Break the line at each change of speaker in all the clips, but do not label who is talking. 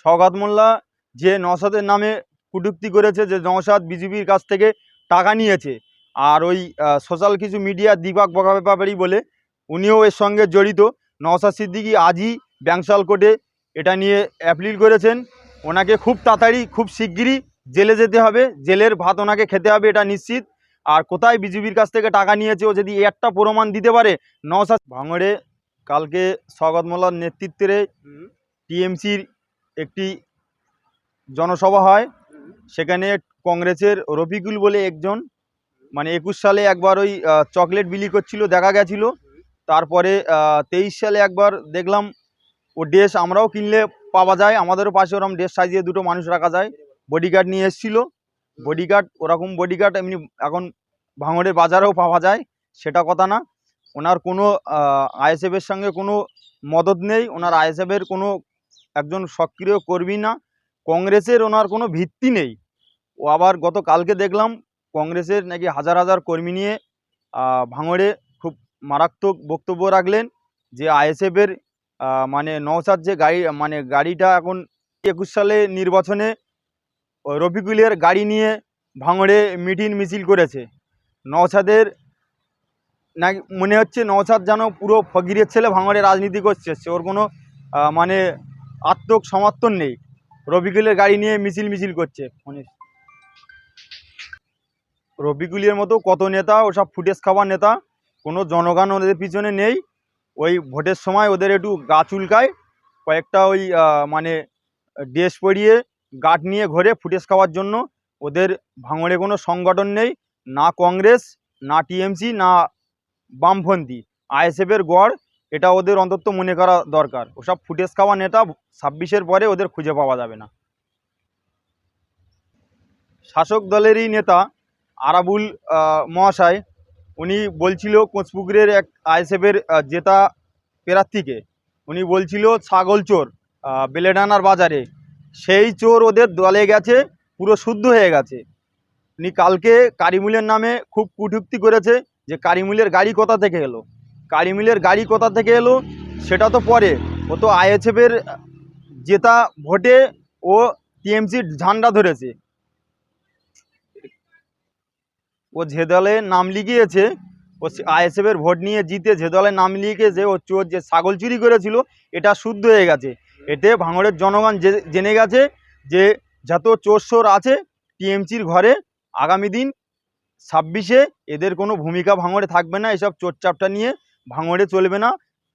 সওগাত মোল্লা যে নওশাদের নামে কটূক্তি করেছে যে নওশাদ বিজেপির কাছ থেকে টাকা নিয়েছে। আর ওই সোশ্যাল কিছু মিডিয়া দিবাক বকাব্যাপারী বলে উনিও এর সঙ্গে জড়িত। নওশাদ সিদ্দিকি আজই ব্যাংশাল কোর্টে এটা নিয়ে অ্যাপিল করেছেন। ওনাকে খুব তাড়াতাড়ি খুব শিগগিরই জেলে যেতে হবে। জেলের ভাত ওনাকে খেতে হবে এটা নিশ্চিত। আর কোথায় বিজেপির কাছ থেকে টাকা নিয়েছে ও যদি একটা প্রমাণ দিতে পারে নওশাদ ভাঙড়ে কালকে স্বাগত মোল্লার নেতৃত্বে টিএমসির একটি জনসভা হয়। সেখানে কংগ্রেসের রফিকুল বলে একজন মানে একুশ সালে একবার ওই চকলেট বিলি করছিল, দেখা গেছিল। তারপরে তেইশ সালে একবার দেখলাম, ও ড্রেস আমরাও কিনলে পাওয়া যায়, আমাদেরও পাশে ওরকম ড্রেস সাজিয়ে দুটো মানুষ রাখা যায়। বডিগার্ড নিয়ে এসেছিল। বডিগার্ড ওরকম বডিগার্ড এমনি এখন ভাঙড়ের বাজারেও পাওয়া যায়, সেটা কথা না। ওনার কোনো আইএসএফের সঙ্গে কোনো মদত নেই, ওনার আইএসএফের কোনো একজন সক্রিয় কর্মী না, কংগ্রেসের ওনার কোনো ভিত্তি নেই। ও আবার গত কালকে দেখলাম, কংগ্রেসের নাকি হাজার হাজার কর্মী নিয়ে ভাঙড়ে খুব মারাত্মক বক্তব্য রাখলেন যে আইএসএফের মানে নৌসাদ যে গাড়ি মানে গাড়িটা এখন একুশ সালে নির্বাচনে রফিকুলের গাড়ি নিয়ে ভাঙড়ে মিটিং মিছিল করেছে। নওসাদের না মনে হচ্ছে নওসাদ যেন পুরো ফকিরের ছেলে ভাঙড়ে রাজনীতি করছে। ওর কোনো মানে আত্মক সমর্থন নেই। রফিকুলের গাড়ি নিয়ে মিছিল মিছিল করছে মানে রফিকুলের মতো কত নেতা, ওসব ফুটেজ খাওয়ার নেতা, কোনো জনগণ ওদের পিছনে নেই। ওই ভোটের সময় ওদের একটু গা চুলকায়, কয়েকটা ওই মানে ড্রেস পরিয়ে গার্ড নিয়ে ঘোরে ফুটেজ খাওয়ার জন্য। ওদের ভাঙড়ে কোনো সংগঠন নেই, না কংগ্রেস, না টিএমসি, না বামপন্থী। আইএসএফের গড় এটা ওদের অন্তত মনে করা দরকার। ওসব ফুটেজ খাওয়া নেতা ছাব্বিশের পরে ওদের খুঁজে পাওয়া যাবে না। শাসক দলেরই নেতা আরাবুল মহাশয়, উনি বলছিল কোচপুকুরের এক আইএসএফের জেতা প্রার্থীকে। উনি বলছিল ছাগল চোর বেলেডানার বাজারে। সেই চোর ওদের দলে গেছে, পুরো শুদ্ধ হয়ে গেছে। উনি কালকে কারিমুলের নামে খুব কুটুক্তি করেছে যে কারিমুলের গাড়ি কোথা থেকে এলো? কারিমুলের গাড়ি কোথা থেকে এলো সেটা তো পরে। ও তো আইএসএফের জেতা ভোটে ও টিএমসির ঝান্ডা ধরেছে। ও যে দলে নাম লিখিয়েছে, ও আইএসএফের ভোট নিয়ে জিতে যে দলে নাম লিখিয়েছে, ও চোর যে ছাগল চুরি করেছিল, এটা শুদ্ধ হয়ে গেছে। এতে ভাঙড়ের জনগণ জেনে গেছে যে যত চোর সোর আছে, টিএমসির ঘরে আগামী দিন ছাব্বিশে এদের কোনো ভূমিকা ভাঙড়ে থাকবে না, এসব চোরচাপটা নিয়ে ভাঙড়ে চলবে না।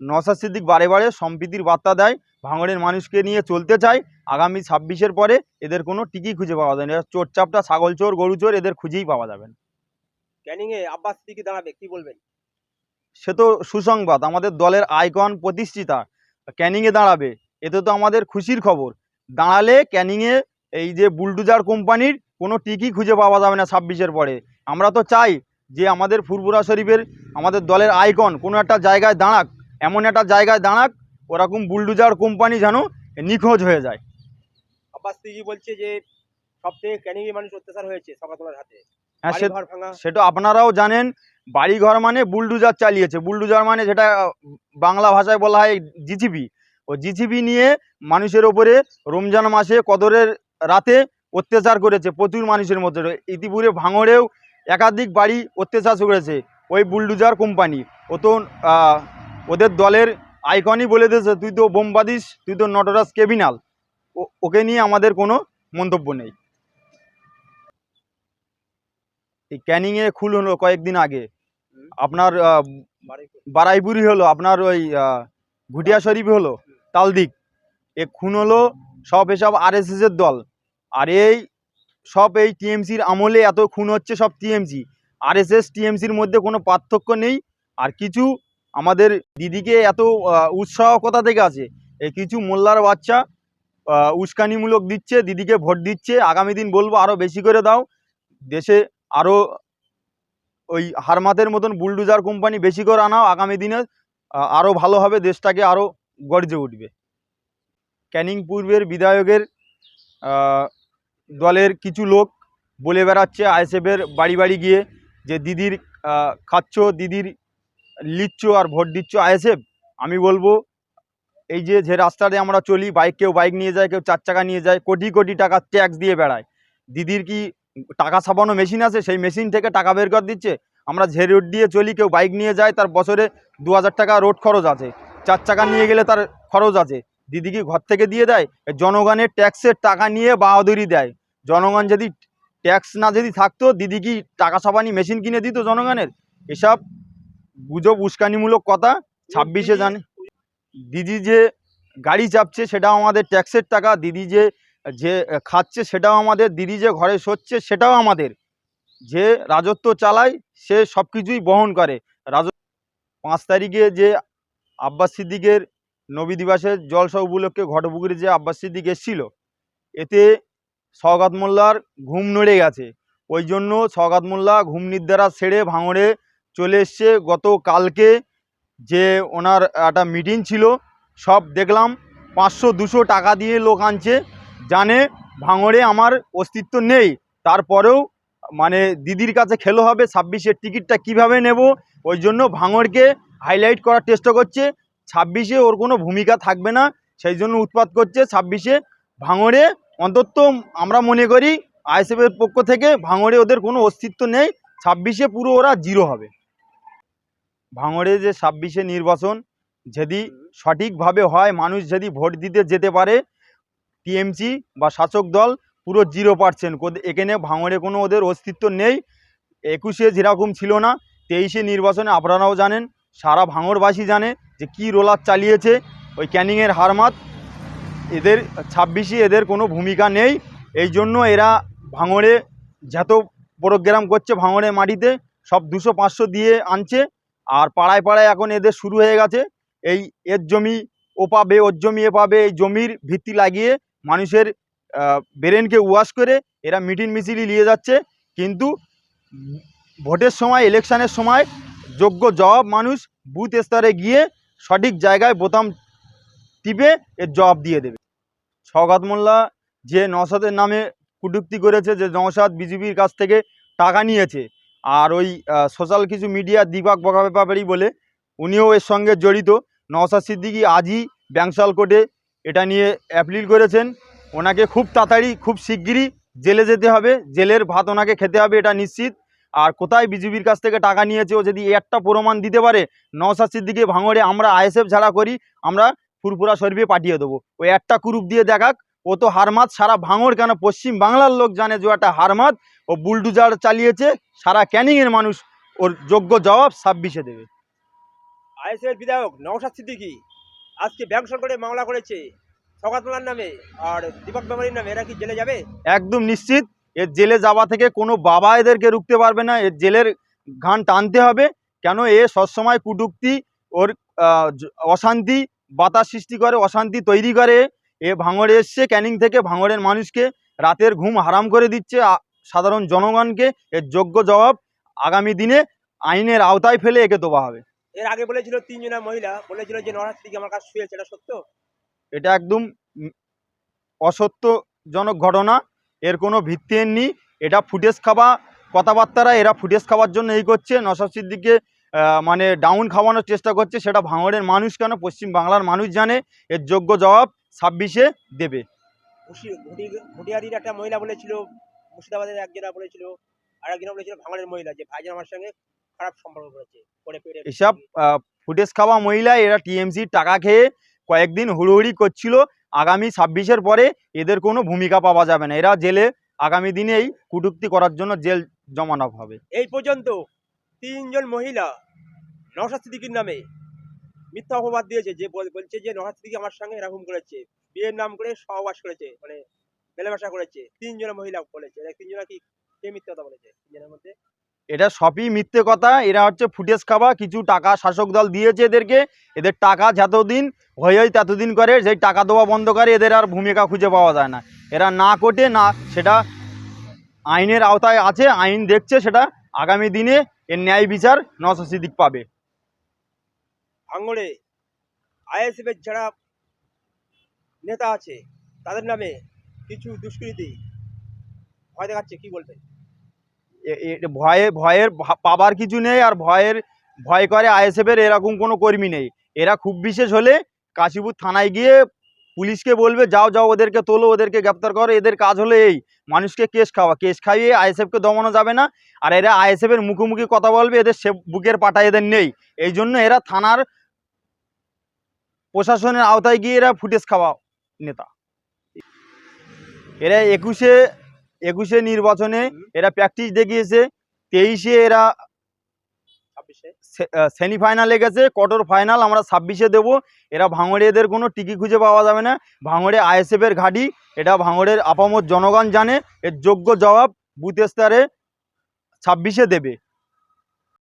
নসাদ সিদ্দিক বারে বারে সম্প্রীতির বার্তা দেয় ভাঙড়ের মানুষকে নিয়ে চলতে চায়। আগামী ছাব্বিশের পরে এদের কোনো টিকি খুঁজে পাওয়া যায় না। এরা চোরচাপটা ছাগল চোর গরু চোর এদের খুঁজেই পাওয়া যাবে না।
ক্যানিং এ আব্বাস সিদ্দিকি দাঁড়াবে কি বলবেন?
সে তো সুসংবাদ আমাদের দলের আইকন প্রতিষ্ঠিতা ক্যানিংয়ে দাঁড়াবে। এতে তো আমাদের খুশির খবর। দাঁড়ালে ক্যানিংয়ে এই যে বুলডুজার কোম্পানির কোনো টিকি খুঁজে পাওয়া যাবে না ছাব্বিশের পরে। আমরা তো চাই যে আমাদের ফুরপুরা শরীফের আমাদের দলের আইকন কোনো একটা জায়গায় দাঁড়াক এমন একটা জায়গায় দাঁড়াক ওরকম বুলডুজার কোম্পানি যেন নিখোঁজ হয়ে যায়।
আব্বাস সিদ্দিকি বলছে যে সব থেকে ক্যানিং মানুষ অত্যাচার হয়েছে সকাতলার হাতে?
হ্যাঁ সে সেটা আপনারাও জানেন বাড়িঘর মানে বুলডুজার চালিয়েছে। বুলডুজার মানে যেটা বাংলা ভাষায় বলা হয় জিসিবি ও জিসিবি নিয়ে মানুষের ওপরে রমজান মাসে কদরের রাতে অত্যাচার করেছে প্রচুর মানুষের মধ্যে। ইতিপুরে ভাঙড়েও একাধিক বাড়ি অত্যাচার করেছে। ওই বুলডুজার কোম্পানি। ও তো ওদের দলের আইকনই বলে দিয়েছে তুই তো বোমবাদিস তুই তো নটরাজ কেবিনাল ওকে নিয়ে আমাদের কোনো মন্তব্য নেই। এই ক্যানিংয়ে খুল হলো কয়েকদিন আগে। আপনার
বারাইপুরি
হলো আপনার ওই ঘুটিয়া শরীফ হলো তালদিক। এ খুন হলো সব এসব আরএসএস এর দল। আর এই সব এই টিএমসির আমলে এত খুন হচ্ছে সব টিএমসি আরএসএস টিএমসির মধ্যে কোনো পার্থক্য নেই। আর কিছু আমাদের দিদিকে এত উৎসাহ কোথা থেকে আছে? এই কিছু মোল্লার বাচ্চা উস্কানিমূলক দিচ্ছে, দিদিকে ভোট দিচ্ছে। আগামী দিন বলব আরও বেশি করে দাও। দেশে আরও ওই হারমাতের মতন বুলডুজার কোম্পানি বেশি করে আনাও। আগামী দিনে আরও ভালো হবে, দেশটাকে আরও গর্জে উঠবে। ক্যানিং পূর্বের বিধায়কের দলের কিছু লোক বলে বেড়াচ্ছে আইএসএফের বাড়ি বাড়ি গিয়ে যে দিদির খাচ্ছ, দিদির লিচ্ছ আর ভোট দিচ্ছ আইএসএফ। আমি বলব, এই যে যে রাস্তাতে আমরা চলি, বাইক কেউ বাইক নিয়ে যায়, কেউ চার চাকা নিয়ে যায়, কোটি কোটি টাকা ট্যাক্স দিয়ে বেড়ায়। দিদির কি টাকা ছাপানো মেশিন আছে? সেই মেশিন থেকে টাকা বের করে দিচ্ছে। আমরা যে রোড দিয়ে চলি, কেউ বাইক নিয়ে যায়, তার বছরে দু হাজার টাকা রোড খরচ আছে। চার চাকা নিয়ে গেলে তার খরচ আছে। দিদি কি ঘর থেকে দিয়ে দেয় জনগণের ট্যাক্সের টাকা নিয়ে বাহাদুরি দেয়। জনগণ যদি ট্যাক্স না যদি থাকতো, দিদি কি টাকা ছাপানি মেশিন কিনে দিত জনগণের? এসব গুজব উস্কানিমূলক কথা ছাব্বিশে জানে দিদি যে গাড়ি চাপছে সেটাও আমাদের ট্যাক্সের টাকা, দিদি যে যে খাচ্ছে সেটাও আমাদের, দিদি যে ঘরে শোচ্ছে সেটাও আমাদের। যে রাজত্ব চালায় সে সব কিছুই বহন করে। রাজ পাঁচ তারিখে যে আব্বাস সিদ্দিকের নবী দিবসের জলসা উপলক্ষে ঘটপুকুরে যে আব্বাস সিদ্দিক এসেছিল, এতে সওগাত মোল্লার ঘুম নড়ে গেছে। ওই জন্য সওগাত মোল্লা ঘুম নিদ্রা ছেড়ে ভাঙড়ে চলে এসছে। গত কালকে যে ওনার একটা মিটিং ছিল, সব দেখলাম, পাঁচশো দুশো টাকা দিয়ে লোক আনছে। জানে ভাঙড়ে আমার অস্তিত্ব নেই। তারপরেও মানে দিদির কাছে খেলো হবে ছাব্বিশের টিকিটটা কীভাবে নেব? ওই জন্য ভাঙড়কে হাইলাইট করার চেষ্টা করছে। ছাব্বিশে ওর কোনো ভূমিকা থাকবে না, সেই জন্য উৎপাত করছে ছাব্বিশে ভাঙড়ে। অন্তত আমরা মনে করি আইএসএফের পক্ষ থেকে ভাঙড়ে ওদের কোনো অস্তিত্ব নেই, ছাব্বিশে পুরো ওরা জিরো হবে। ভাঙড়ে যে ছাব্বিশে নির্বাচন, যদি সঠিকভাবে হয়, মানুষ যদি ভোট দিতে যেতে পারে, টিএমসি বা শাসক দল পুরো জিরো পার্সেন্ট। এখানে ভাঙড়ে কোনো ওদের অস্তিত্ব নেই। একুশে যেরকম ছিল না, তেইশে নির্বাচনে আপনারাও জানেন, সারা ভাঙড়বাসী জানে যে কি রোলার চালিয়েছে, ওই ক্যানিংয়ের হারমাত এদের ছাব্বিশে এদের কোনো ভূমিকা নেই। এই জন্য এরা ভাঙড়ে যত প্রোগ্রাম করছে ভাঙড়ে মাটিতে, সব দুশো পাঁচশো দিয়ে আনছে। আর পাড়ায় পাড়ায় এখন এদের শুরু হয়ে গেছে। এই এর জমি ও পাবে, ওর জমি এ পাবে, এই জমির ভিত্তি লাগিয়ে মানুষের ব্রেনকে ওয়াশ করে এরা মিটিং মিছিলি নিয়ে যাচ্ছে। কিন্তু ভোটের সময়, ইলেকশানের সময় যোগ্য জবাব মানুষ বুথ স্তরে গিয়ে সঠিক জায়গায় বোতাম টিপে এর জবাব দিয়ে দেবে। সওগাত মোল্লা যে নওশাদের নামে কটূক্তি করেছে, যে নওশাদ বিজেপির কাছ থেকে টাকা নিয়েছে, আর ওই সোশ্যাল কিছু মিডিয়া দিবাক বকা ব্যাপারই বলে, উনিও এর সঙ্গে জড়িত। নওশাদ সিদ্দিকি আজই ব্যাংশাল কোর্টে এটা নিয়ে অ্যাপিল করেছেন। ওনাকে খুব তাড়াতাড়ি, খুব শিগগিরই জেলে যেতে হবে। জেলের ভাত ওনাকে খেতে হবে, এটা নিশ্চিত। আর কোথায় বিজেপির কাছ থেকে টাকা নিয়েছে ও যদি একটা প্রমাণ দিতে পারে নওশাদ সিদ্দিকি ভাঙড়ে আমরা আইএসএফ ছাড়া করি আমরা ফুরফুরা শরীফে পাঠিয়ে দেবো। ওই একটা কুরুপ দিয়ে দেখাক ও তো হারমাত সারা ভাঙড় কেন পশ্চিম বাংলার লোক জানে যে ও একটা হারমাত ও বুলডুজার চালিয়েছে সারা ক্যানিংয়ের মানুষ ওর যোগ্য জবাব ছাব্বিশে দেবে।
আইএসএফের বিধায়ক নওশাদ সিদ্দিকী আজকে ব্যাংক সরকারে মামলা করেছে সকাতলার নামে আর দীপক ব্যাপারীর নামে এরা কি জেলে যাবে?
একদম নিশ্চিত এর জেলে যাওয়া থেকে কোনো বাবা এদেরকে রুখতে পারবে না এর জেলের ঘান টানতে হবে। কেন এ সবসময় কুটুক্তি ওর অশান্তি বাতাস সৃষ্টি করে অশান্তি তৈরি করে। এ ভাঙড়ে এসছে ক্যানিং থেকে ভাঙড়ের মানুষকে রাতের ঘুম হারাম করে দিচ্ছে সাধারণ জনগণকে। এর যোগ্য জবাব আগামী দিনে আইনের আওতায় ফেলে একে দেওয়া হবে।
এর আগে বলেছিল তিনজনা মহিলা বলেছিল যে সিদ্দিকী আমার কাছে শুয়েছে এটা সত্য?
এটা একদম অসত্যজনক ঘটনা। এর কোনো ভিত্তিহীন নেই এটা ফুটেজ খাওয়া কথাবার্তারা এরা ফুটেজ খাওয়ার জন্য এই করছে। নসাদ সিদ্দিককে মানে ডাউন খাওয়ানোর চেষ্টা করছে। সেটা ভাঙড়ের মানুষ কেন? পশ্চিম বাংলার মানুষ জানে। এর যোগ্য জবাব ছাব্বিশে দেবে।
ঘুটিয়ারির একটা মহিলা বলেছিল মুর্শিদাবাদের একজনা বলেছিল আর একজনা বলেছিল ভাঙড়ের মহিলা যে ভাইজান আমার সঙ্গে খারাপ সম্পর্ক করেছে করে
এসব ফুটেজ খাওয়া মহিলা এরা টিএমসির টাকা খেয়ে কয়েকদিন হুড়োহুড়ি করছিল, আগামী ছাব্বিশের পরে এদের কোনো ভূমিকা পাওয়া যাবে না। এরা জেলে আগামী দিনেই কুটুক্তি করার জন্য জেল জমানো হবে।
এই পর্যন্ত তিনজন মহিলা নওশাদ সিদ্দিকীর নামে মিথ্যা অপবাদ দিয়েছে, যে বলছে যে নওশাদ সিদ্দিকী আমার সঙ্গে এরকম করেছে, বিয়ের নাম করে সহবাস করেছে মানে মেলামেশা করেছে। তিনজন মহিলা বলেছে। তিনজনা কি, কে মিথ্যা কথা বলেছে? তিনজনের মধ্যে
এটা সবই মিথ্যে কথা। এরা হচ্ছে ফুটেজ খাওয়া কিছু টাকা শাসক দল দিয়েছে এদেরকে। এদের টাকা যতদিন হয়ে হয় ততদিন করে, যেই টাকা দেওয়া বন্ধ করে, এদের আর ভূমিকা খুঁজে পাওয়া যায় না। এরা না কোটে, না সেটা আইনের আওতায় আছে, আইন দেখছে সেটা। আগামী দিনে এর ন্যায় বিচার নসিদিক পাবে।
ভাঙড়ে আইএসএফ এর যারা নেতা আছে, তাদের নামে কিছু দুষ্কৃতী ভয় দেখাচ্ছে, কি বলবেন?
ভয়ে, ভয়ের পাবার কিছু নেই আর ভয়ের, ভয় করে আইএসএফের এরকম কোনো কর্মী নেই। এরা খুব বিশেষ হলে কাশীপুর থানায় গিয়ে পুলিশকে বলবে, যাও যাও, ওদেরকে তোলো, ওদেরকে গ্রেপ্তার করো। এদের কাজ হলো এই, মানুষকে কেস খাওয়া। কেস খাইয়ে আইএসএফকে দমানো যাবে না। আর এরা আইএসএফের মুখোমুখি কথা বলবে, এদের সে, বুকের পাটা এদের নেই। এই জন্য এরা থানার প্রশাসনের আওতায় গিয়ে এরা ফুটেজ খাওয়া নেতা। এরা একুশে একুশে নির্বাচনে এরা প্র্যাকটিস দেখিয়েছে তেইশে এরা সেমিফাইনালে গেছে কোয়ার্টার ফাইনাল আমরা ছাব্বিশে দেবো। এরা ভাঙড়িয়াদের কোনো টিকি খুঁজে পাওয়া যাবে না। ভাঙড়ে আইএসএফের ঘাঁটি এটা ভাঙড়ের আপামত জনগণ জানে এর যোগ্য জবাব বুথ স্তরে ছাব্বিশে দেবে।